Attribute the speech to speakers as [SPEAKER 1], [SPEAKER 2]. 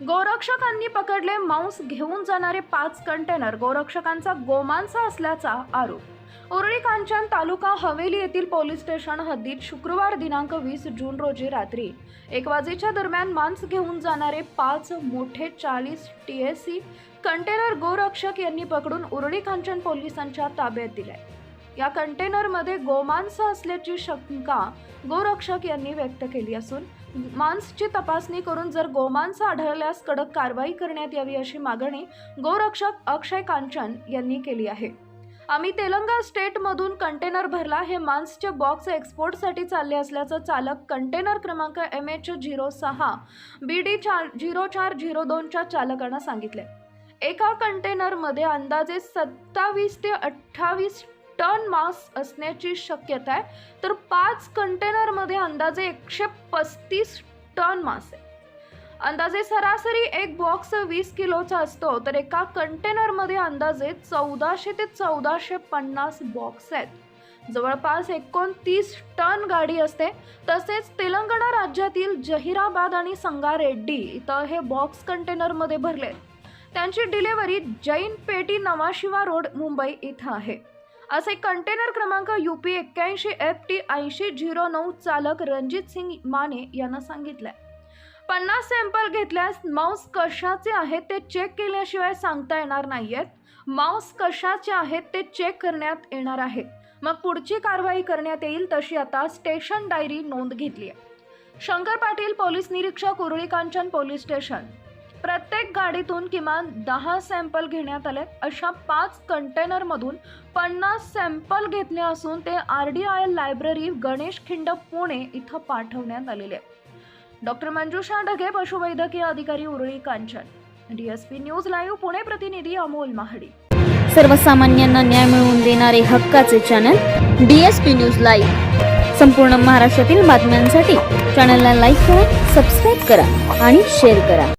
[SPEAKER 1] गोरक्षकांनी पकडले मांस घेऊन जाणारे पाच कंटेनर. गोरक्षकांचा गोमांसा असल्याचा आरोप. उरळी कांचन तालुका हवेली येथील पोलीस स्टेशन हद्दीत शुक्रवार दिनांक वीस जून रोजी रात्री एक वाजेच्या दरम्यान मांस घेऊन जाणारे पाच मोठे चाळीस टी एस सी कंटेनर गोरक्षक यांनी पकडून उरळी कांचन पोलिसांच्या ताब्यात दिले. या कंटेनरमध्ये गोमांस असल्याची शंका गोरक्षक यांनी व्यक्त केली असून मांसची तपासणी करून जर गोमांस आढळल्यास कडक कारवाई करण्यात यावी अशी मागणी गोरक्षक अक्षय कांचन यांनी केली आहे. आम्ही तेलंगा स्टेटमधून कंटेनर भरला हे मांसचे बॉक्स एक्सपोर्टसाठी चालले असल्याचं चालक कंटेनर क्रमांक एम एच झिरो सहा बी डी चार झिरो चार झिरो दोनच्या चालकानं सांगितले. एका कंटेनरमध्ये अंदाजे सत्तावीस ते अठ्ठावीस टन मास असण्याची शक्यता आहे. तर पाच कंटेनरमध्ये अंदाजे एकशे पस्तीस टन मास आहे. अंदाजे सरासरी एक बॉक्स वीस किलोचा असतो. तर एका कंटेनरमध्ये अंदाजे चौदाशे ते चौदाशे पन्नास बॉक्स आहेत. जवळपास एकोणतीस टन गाडी असते. तसेच तेलंगणा राज्यातील जहिराबाद आणि संगारेड्डी इथं हे बॉक्स कंटेनरमध्ये भरले त्यांची डिलेवरी जैन पेटी नवाशिवा रोड मुंबई इथं आहे. असे कंटेनर क्रमांक यू पी एक्क्याऐंशी एफ टी ऐंशी झिरो नऊ चालक रणजित सिंग माने यांना सांगितलंय. पन्नास सॅम्पल घेतल्यास मांस कशाचे आहेत ते चेक केल्याशिवाय सांगता येणार नाहीयेत. मांस कशाचे आहेत ते चेक करण्यात येणार आहे. मग पुढची कारवाई करण्यात येईल तशी आता स्टेशन डायरी नोंद घेतली आहे शंकर पाटील पोलीस निरीक्षक उरळी कांचन पोलीस स्टेशन. प्रत्येक गाडीतून किमान दहा सॅम्पल घेण्यात आले अशा पाच कंटेनरमधून पन्नास सॅम्पल घेतले असून ते R D I library Ganesh Khind Pune इथं पाठवण्यात आलेले आहे. डॉक्टर मंजुषा ढगे पशुवैद्यकीय अधिकारी Urali Kanchan. DSP news live Pune प्रतिनिधी अमोल महाडी.
[SPEAKER 2] सर्वसामान्यांना न्याय मिळवून देणारे हक्काचे channel D S P news live. संपूर्ण महाराष्ट्रातील बातम्यांसाठी चॅनलला लाईक करा सबस्क्राईब करा आणि शेअर करा.